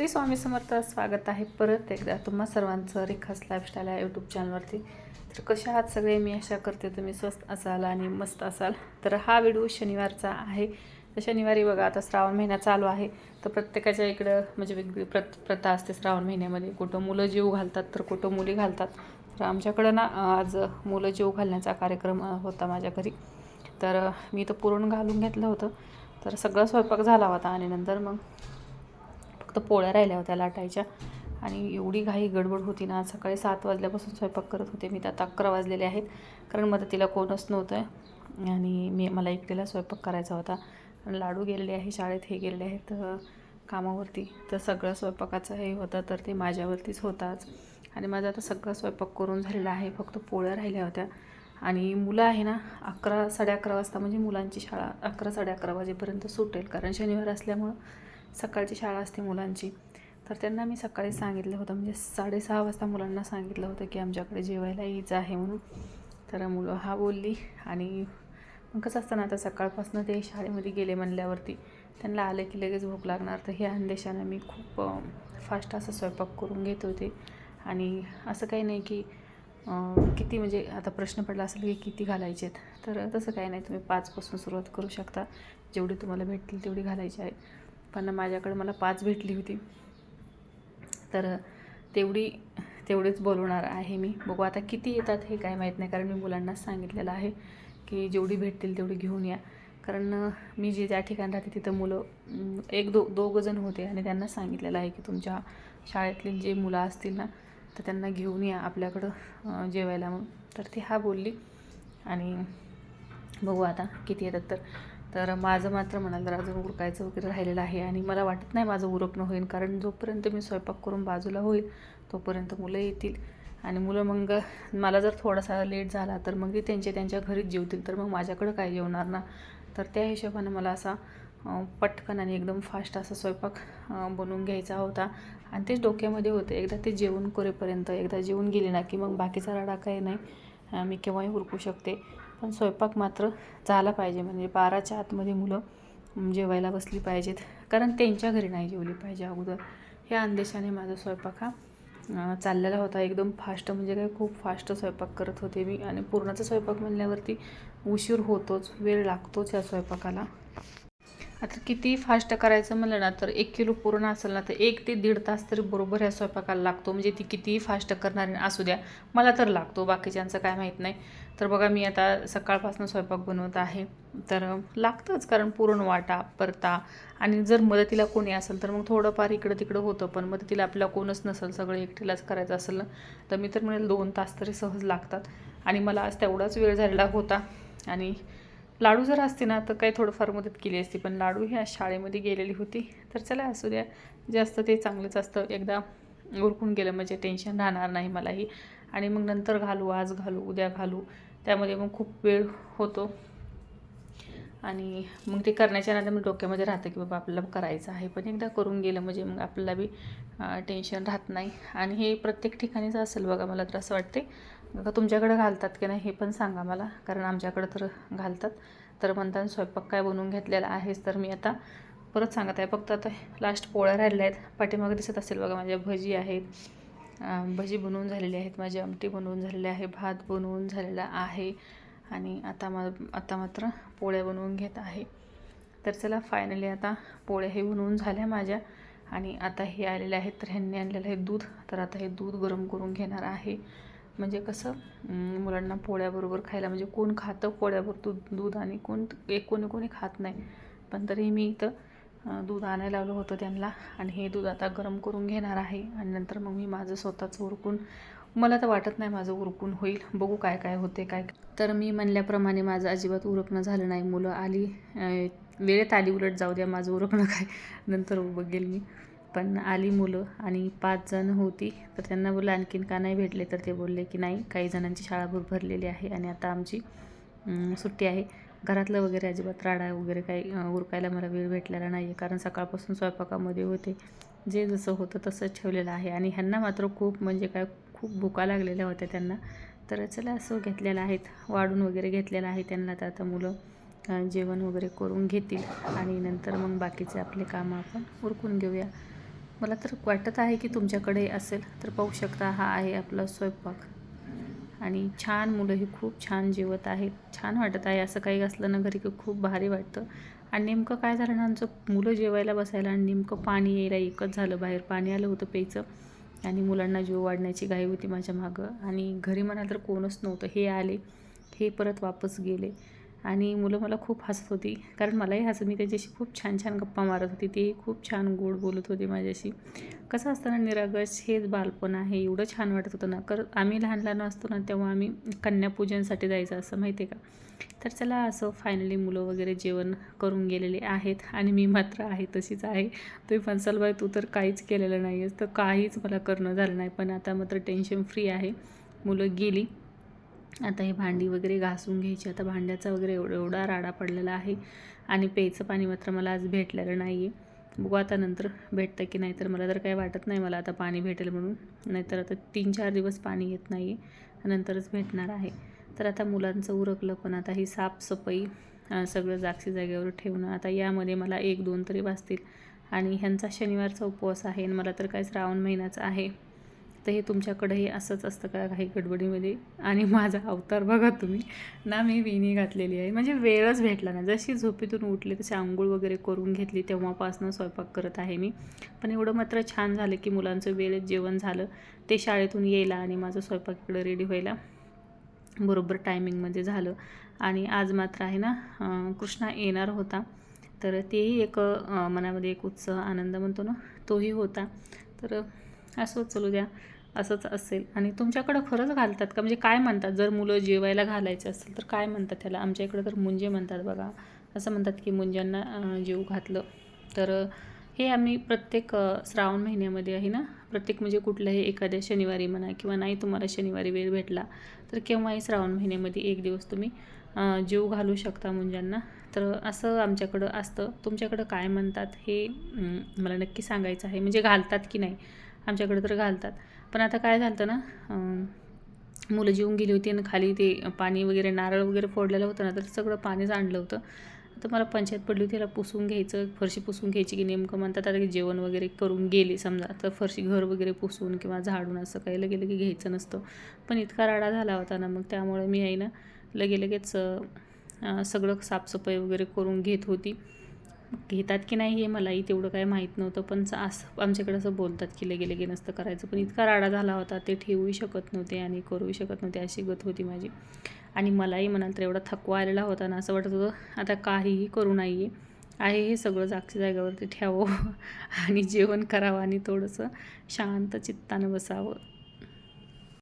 श्री स्वामी समर्थ स्वागत आहे परत एकदा तुम्हा सर्वांचं रेखास लाईफस्टाईल या यूट्यूब चॅनलवरती तर कशा आहात सगळे? मी आशा करते तुम्ही स्वस्त असाल आणि मस्त असाल. तर हा व्हिडिओ शनिवारचा आहे. तर शनिवारी बघा आता श्रावण महिना चालू आहे. तर प्रत्येकाच्या इकडं म्हणजे वेगवेगळी प्रत प्रथा असते श्रावण महिन्यामध्ये. कुठं मुलं जीव घालतात तर कुठं मुली घालतात. तर आमच्याकडं ना आज मुलं जीव घालण्याचा कार्यक्रम होता माझ्या घरी. तर मी तर पुरण घालून घेतलं होतं. तर सगळा स्वयंपाक झाला होता आणि नंतर मग फक्त पोळ्या राहिल्या होत्या लाटायच्या. आणि एवढी घाई गडबड होती ना सकाळी सात वाजल्यापासून स्वयंपाक करत होते मी. तर आता अकरा वाजलेले आहेत कारण मदतीला कोणच नव्हतं. आणि मी मला एकटीला स्वयंपाक करायचा होता. लाडू गेलेले आहे शाळेत हे गेलेले आहेत कामावरती. तर सगळं स्वयंपाकाचं हे होतं तर ते माझ्यावरतीच होताच. आणि माझा आता सगळं स्वयंपाक करून झालेला आहे फक्त पोळ्या राहिल्या होत्या. आणि मुलं आहे ना अकरा साडे अकरा वाजता म्हणजे मुलांची शाळा अकरा साडे अकरा वाजेपर्यंत सुटेल कारण शनिवार असल्यामुळं सकाळची शाळा असते मुलांची. तर त्यांना मी सकाळी सांगितलं होतं म्हणजे साडेसहा वाजता मुलांना सांगितलं होतं की आमच्याकडे जेवायला यायचं आहे म्हणून. तर मुलं हा बोलली आणि मग कसं असतं ना आता सकाळपासून ते शाळेमध्ये गेले म्हणल्यावरती त्यांना आले की लगेच भूक लागणार. तर ह्या अंदेशानं मी खूप फास्ट असा स्वयंपाक करून घेत होते. आणि असं काही नाही की किती म्हणजे आता प्रश्न पडला असेल की किती घालायचे आहेत. तर तसं काही नाही तुम्ही पाचपासून सुरुवात करू शकता. जेवढी तुम्हाला भेटतील तेवढी घालायची आहे. पण माझ्याकडे मला पाच भेटली होती. तर तेवढी तेवढीच बोलवणार आहे मी. बघू आता किती येतात हे काय माहीत नाही कारण मी मुलांनाच सांगितलेलं आहे की जेवढी भेटतील तेवढी घेऊन या. कारण मी जे ज्या ठिकाणी राहते तिथं मुलं एक दो दोघं जण होते आणि त्यांना सांगितलेलं आहे की तुमच्या शाळेतली जे मुलं असतील ना तर त्यांना घेऊन या आपल्याकडं जेवायला मग. तर ती हा बोलली आणि बघू आता किती येतात तर. तर माझं मात्र म्हणाल तर अजून उरकायचं वगैरे राहिलेलं आहे आणि मला वाटत नाही माझं उरकणं होईल कारण जोपर्यंत मी स्वयंपाक करून बाजूला होईल तोपर्यंत मुलं येतील. आणि मुलं मग मला जर थोडासा लेट झाला तर मग ते त्यांच्या त्यांच्या घरीच जेवतील तर मग माझ्याकडं काय जेवणार ना? तर त्या हिशोबानं मला असा पटकन आणि एकदम फास्ट असा स्वयंपाक बनवून घ्यायचा होता. आणि तेच डोक्यामध्ये होते एकदा ते जेवण करेपर्यंत एकदा जेवून गेले ना की मग बाकीचा राडा काही नाही मी केव्हाही उरकू शकते. पण स्वयंपाक मात्र झाला पाहिजे. म्हणजे बाराच्या आतमध्ये मुलं जेवायला बसली पाहिजेत. कारण त्यांच्या घरी नाही जेवली पाहिजे अगोदर. ह्या अंदेशाने माझा स्वयंपाक हा चाललेला होता. एकदम फास्ट म्हणजे काय खूप फास्ट स्वयंपाक करत होते मी. आणि पूर्णाचा स्वयंपाक म्हणल्यावरती उशीर होतोच वेळ लागतोच या स्वयंपाकाला. आता किती फास्ट करायचं म्हणलं ना तर एक किलो पूर्ण असेल ना तर एक ते दीड तास तरी बरोबर ह्या स्वयंपाकाला लागतो. म्हणजे ती कितीही फास्ट करणार असू द्या. मला तर लागतो बाकीच्यांचं काय माहीत नाही. तर बघा मी आता सकाळपासून स्वयंपाक बनवत आहे. तर लागतंच कारण पुरण वाटा परता. आणि जर मदतीला कोणी असेल तर मग थोडंफार इकडं तिकडं होतं पण मदतीला आपल्याला कोणच नसेल सगळं एकटीलाच करायचं असेल ना तर मी तर म्हणेल दोन तास तरी सहज लागतात. आणि मला आज तेवढाच वेळ झालेला होता. आणि लाडू जर असते ना तर काही थोडंफार मदत केली असती. पण लाडू ह्या शाळेमध्ये गेलेली होती. तर चला असू द्या. जास्त ते चांगलंच असतं. एकदा उरकून गेलं म्हणजे टेन्शन राहणार नाही मलाही. आणि मग नंतर घालू आज घालू उद्या घालू. त्यामध्ये मग खूप वेळ होतो. आणि मग ते करण्याच्या नात्या मग डोक्यामध्ये राहतं की बाबा आपल्याला करायचं आहे. पण एकदा करून गेलं म्हणजे मग आपल्याला बी टेन्शन राहत नाही. आणि हे प्रत्येक ठिकाणीच असेल बघा मला तर असं वाटते का तुमच्याकडे घालतात की नाही हे पण सांगा मला कारण आमच्याकडं तर घालतात. तर म्हणतात स्वयंपाक काय बनवून घेतलेला आहेच तर मी आता परत सांगत आहे. फक्त आता लास्ट पोळ्या राहिल्या आहेत. पाठीमागे दिसत असेल बघा माझ्या भजी आहेत. भजी बनवून झालेली आहेत. माझी आमटी बनवून झालेली आहे. भात बनवून झालेला आहे. आणि आता मा आता मात्र पोळ्या बनवून घेत आहे. तर चला फायनली आता पोळ्या हे बनवून झाल्या माझ्या. आणि आता हे आलेले आहेत. तर ह्यांनी आणलेलं आहे दूध. तर आता हे दूध गरम करून घेणार आहे. म्हणजे कसं मुलांना पोळ्याबरोबर खायला म्हणजे कोण खातं पोळ्याबरोबर दूध दूध आणि कोण एक कोणी कोणी खात नाही. पण तरी मी इथं दूध आणायला लावलं होतं त्यांना आणि हे दूध आता गरम करून घेणार आहे आणि नंतर मग मी माझं स्वतःचं उरकून मला तर वाटत नाही माझं उरकून होईल. बघू काय काय होते काय. तर मी म्हणल्याप्रमाणे माझं अजिबात उरकणं झालं नाही. मुलं आली वेळेत आली उलट जाऊ द्या माझं उरकणं काय. नंतर बघेल मी. पण आली मुलं आणि पाच जण होती. तर त्यांना बोललं आणखीन का नाही भेटले? तर ते बोलले की नाही काही जणांची शाळा भर भरलेली आहे आणि आता आमची सुट्टी आहे. घरातलं वगैरे अजिबात राडा वगैरे काही उरकायला मला वेळ भेटलेला नाही आहे कारण सकाळपासून स्वयंपाकामध्ये होते. जे जसं होतं तसंच ठेवलेलं आहे. आणि ह्यांना मात्र खूप म्हणजे काय खूप भुका लागलेल्या होत्या त्यांना. तर चला असं घेतलेलं आहेत. वाढून वगैरे घेतलेलं आहे त्यांना. तर आता मुलं जेवण वगैरे करून घेतील. आणि नंतर मग बाकीचे आपले कामं आपण उरकून घेऊया. मला तर वाटत आहे की तुमच्याकडे असेल. तर पाहू शकता हा आहे आपला स्वयंपाक. आणि छान मुलं ही खूप छान जेवत आहेत. छान वाटत आहे. असं काही असलं ना घरी की खूप भारी वाटतं. आणि नेमकं काय झालं ना आमचं मुलं जेवायला बसायला आणि नेमकं पाणी यायला एकच झालं. बाहेर पाणी आलं होतं प्यायचं. आणि मुलांना जीव वाढण्याची घाई होती माझ्या मागं. आणि घरी म्हणाल तर कोणच नव्हतं. हे आले. हे परत वापस गेले. आणि मुलं मला खूप हसत होती. कारण मलाही हसत मी त्याच्याशी खूप छान छान गप्पा मारत होती. तेही खूप छान गोड बोलत होते माझ्याशी. कसं असतं ना निरागस हेच बालपण आहे. एवढं छान वाटत होतं ना. कर आम्ही लहान लहान असतो ना तेव्हा आम्ही कन्यापूजनसाठी जायचं असं माहिती आहे का? तर चला असं फायनली मुलं वगैरे जेवण करून गेलेले आहेत. आणि मी मात्र आहे तशीच आहे. तुम्ही फनसलबाई तू तर काहीच केलेलं नाही आहेस तर काहीच मला करणं झालं नाही. पण आता मात्र टेन्शन फ्री आहे. मुलं गेली. आता हे भांडी वगैरे घासून घ्यायची. आता भांड्याचा वगैरे एवढा एवढा राडा पडलेला आहे. आणि प्यायचं पाणी मात्र मला आज भेटलेलं नाही आहे बघू आता नंतर भेटतं की नाही तर मला तर काही वाटत नाही मला आता पाणी भेटेल म्हणून. नाहीतर आता तीन चार दिवस पाणी येत नाही आहे नंतरच भेटणार आहे. तर आता मुलांचं उरकलं पण आता ही साफसफाई सगळं जागसी जागेवर ठेवणं. आता यामध्ये मला एक दोन तरी वाचतील आणि ह्यांचा शनिवारचा उपवास आहे आणि मला तर काय श्रावण महिन्याचा आहे. तर हे तुमच्याकडंही असंच असतं का काही गडबडीमध्ये? आणि माझा अवतार बघा तुम्ही. ना मी विणी घातलेली आहे. म्हणजे वेळच भेटला ना जशी झोपेतून उठले तशी आंघोळ वगैरे करून घेतली तेव्हापासनं स्वयंपाक करत आहे मी. पण एवढं मात्र छान झालं की मुलांचं वेळेत जेवण झालं. ते शाळेतून यायला आणि माझं स्वयंपाक इकडं रेडी व्हायला बरोबर टायमिंगमध्ये झालं. आणि आज मात्र आहे ना कृष्णा येणार होता. तर तेही एक मनामध्ये एक उत्साह आनंद म्हणतो ना तोही होता. तर असं चलू द्या असंच असेल. आणि तुमच्याकडं खरंच घालतात का? म्हणजे काय म्हणतात? जर मुलं जेवायला घालायचं असेल तर काय म्हणतात त्याला? आमच्या इकडं तर मुंजे म्हणतात बघा. असं म्हणतात की मुंज्यांना जेव घातलं. तर हे आम्ही प्रत्येक श्रावण महिन्यामध्ये आहे ना? प्रत्येक म्हणजे कुठल्याही एखाद्या शनिवारी म्हणा किंवा नाही तुम्हाला शनिवारी वेळ भेटला तर केव्हाही श्रावण महिन्यामध्ये एक दिवस तुम्ही जीव घालू शकता मुंज्यांना. तर असं आमच्याकडं असतं. तुमच्याकडं काय म्हणतात हे मला नक्की सांगायचं आहे. म्हणजे घालतात की नाही? आमच्याकडे तर घालतात. पण आता काय झालं ना मुलं जेवून गेली होती आणि खाली ते पाणी वगैरे नारळ वगैरे फोडलेलं होतं ना तर सगळं पाणीच आणलं होतं. तर मला पंचायत पडली होती त्याला पुसून घ्यायचं फरशी पुसून घ्यायची की नेमकं म्हणतात आता जेवण वगैरे करून गेले समजा तर फरशी घर वगैरे पुसून किंवा झाडून असं काही लगे लगे घ्यायचं नसतं. पण इतका राडा झाला होता ना मग त्यामुळे मी आहे ना लगे लगेच सगळं साफसफाई वगैरे करून घेत होती. घेतात की नाही हे मलाही तेवढं काय माहीत नव्हतं पण असं आमच्याकडे असं बोलतात की लगे लगे नसतं करायचं. पण इतका राडा झाला होता ते ठेवूही शकत नव्हते आणि करूही शकत नव्हते अशी गत होती माझी. आणि मलाही म्हणाल तर एवढा थकवा आलेला होता ना असं वाटत होतं आता काहीही करू नाही आहे हे सगळं जागच्या जागेवरती ठेवावं आणि जेवण करावं आणि थोडंसं शांत चित्तानं बसावं.